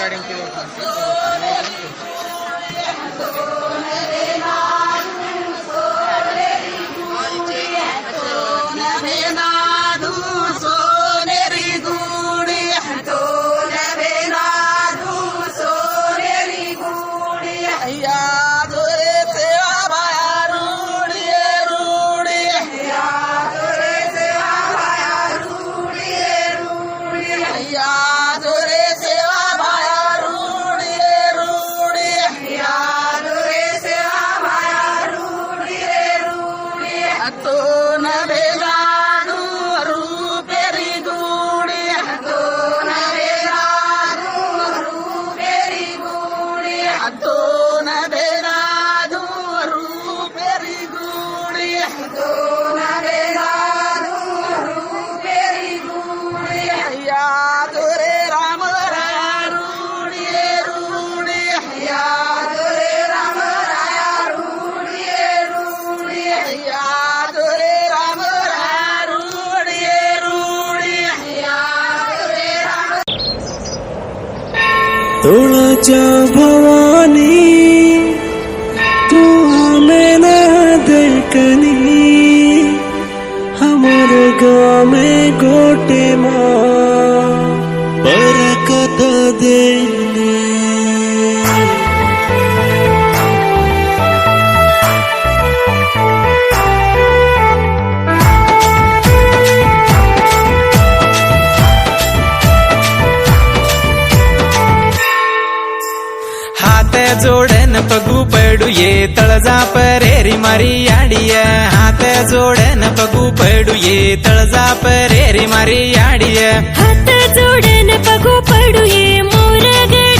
recording to जा भवानी तू हमें न देखनी हमारे गाँव में गोटे माँ जोडन पगू पडू ये तळजा परेरी मारी याडिय हात जोडन पगू पडू ये तळजा परेरी मारी याडिय हात जोडन पगू पडू ये मोरगड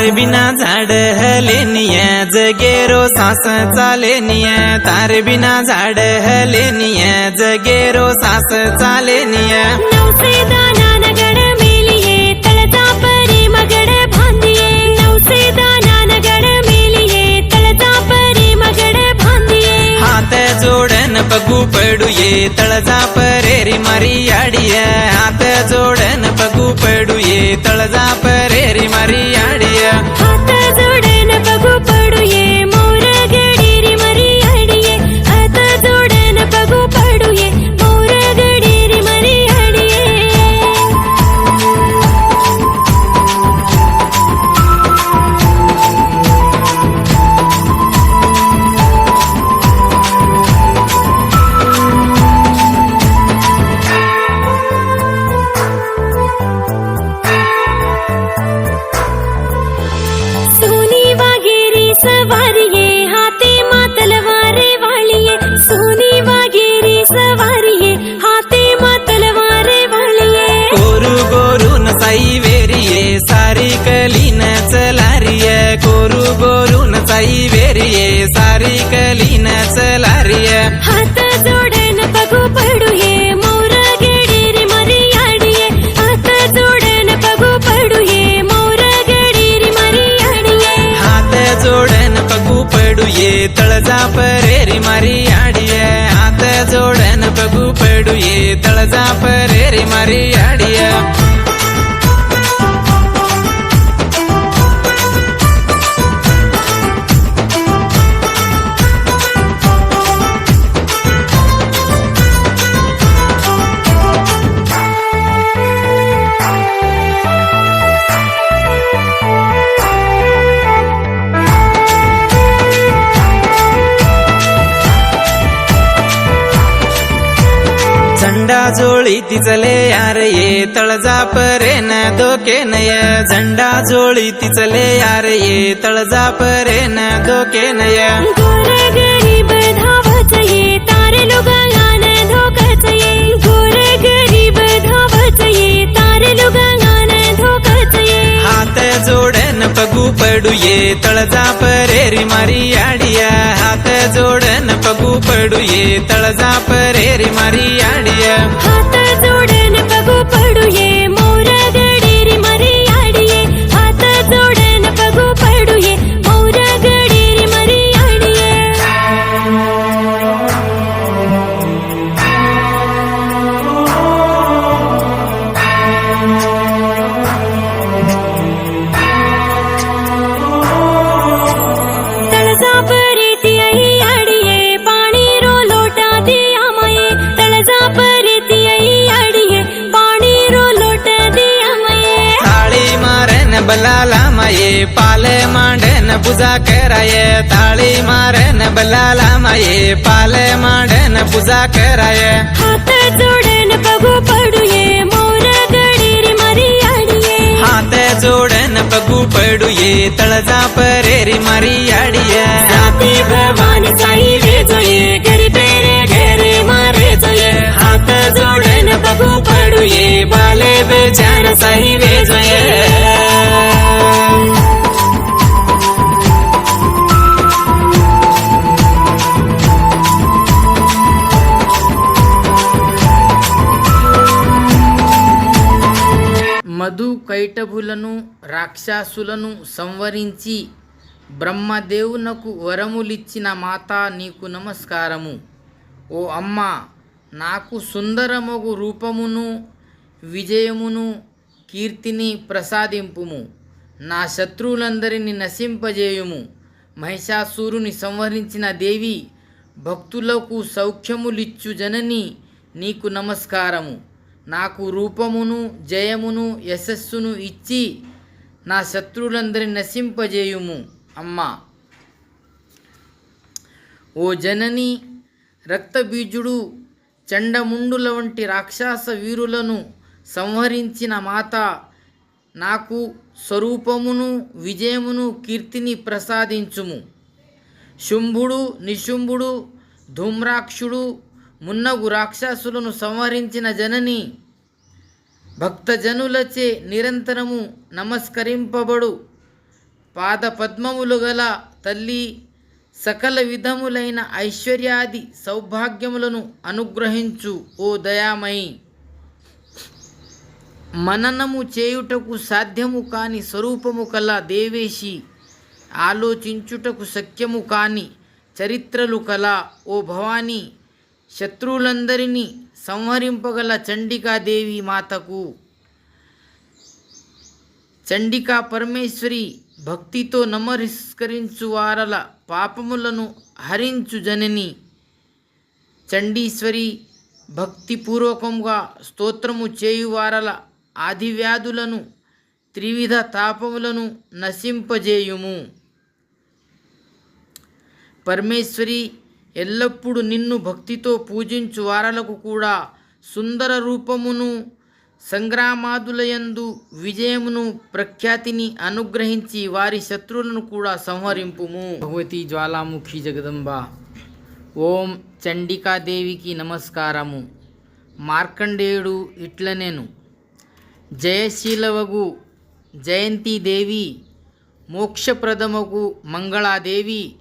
तार बिना झाड हलेनिया जगेरो सास चालेनिया तार बिना झाड हलेनिया जगेरो सास चालेनिया नवसेदा नानगड मेलिये तळजा परी मगड भांदिये नवसेदा तळजा परेरी मारी याडिय हात जोडन बघू पडू ये. तळजा परेरी मारी याडिय परेरी मारी आडिये. आता जोडन बघू पडू ये तळजा परेरी मारी यार ये तळजा परेन धोके नय झंडा जोळी तिचले यार ये तळजा परेन धोके नय जोडन पगू पडू ये तळजा परेरी मारी आडिया हात जोडन पगू पडू ये तळजा परेरी मारी आडिया पूजा कराए ताली मारे न बलाला माए पाले मांडे न पूजा कराए हाथे जोड़े न पगु पड़ुए मोर गड़ी री मारी आड़िए जोड़े न पगु पड़ुए तलजा परे री मारी आड़िए भगवान चाही रे जोए करी तेरे घेरे मारे जोए हाथ जोड़े न पगु पड़ुए बाले बेचार सही वे जोए కైటభులను రాక్షసులను సంవరించి బ్రహ్మదేవునకు వరములిచ్చిన మాత నీకు నమస్కారము. ఓ అమ్మ నాకు సుందరమగు రూపమును విజయమును కీర్తిని ప్రసాదింపుము. నా శత్రువులందరినీ నశింపజేయుము. మహిషాసురుని సంహరించిన దేవి భక్తులకు సౌఖ్యములిచ్చు జనని నీకు నమస్కారము. నాకు రూపమును జయమును యశస్సును ఇచ్చి నా శత్రువులందరిని నశింపజేయుము అమ్మా. ఓ జనని రక్తబీజుడు చండముండుల వంటి రాక్షస వీరులను సంహరించిన మాత నాకు స్వరూపమును విజయమును కీర్తిని ప్రసాదించుము. శుంభుడు నిశుంభుడు ధూమ్రాక్షుడు మున్నగు రాక్షసులను సంహరించిన జనని భక్తజనులచే నిరంతరము నమస్కరింపబడు. పాద పద్మములు గల తల్లి సకల విధములైన ఐశ్వర్యాది సౌభాగ్యములను అనుగ్రహించు ఓ దయామయి. మననము చేయుటకు సాధ్యము కాని స్వరూపము కల దేవేశి ఆలోచించుటకు శక్యము కాని చరిత్రలు కల ఓ భవానీ. శత్రువులందరినీ సంహరింపగల చండికాదేవి మాతకు. చండికా పరమేశ్వరి భక్తితో నమస్కరించు వారల పాపములను హరించు జనని. చండీశ్వరి భక్తిపూర్వకంగా స్తోత్రము చేయువారల ఆదివ్యాధులను త్రివిధ తాపములను నశింపజేయుము. పరమేశ్వరి ఎల్లప్పుడూ నిన్ను భక్తితో పూజించు వారలకు కూడా సుందర రూపమును సంగ్రామాదులయందు విజయమును ప్రఖ్యాతిని అనుగ్రహించి వారి శత్రువులను కూడా సంహరింపుము. భగవతి జ్వాలాముఖి జగదంబ. ఓం చండికాదేవికి నమస్కారము. మార్కండేయుడు ఇట్లనేను. జయశీలవగు జయంతిదేవి మోక్షప్రదమగు మంగళాదేవి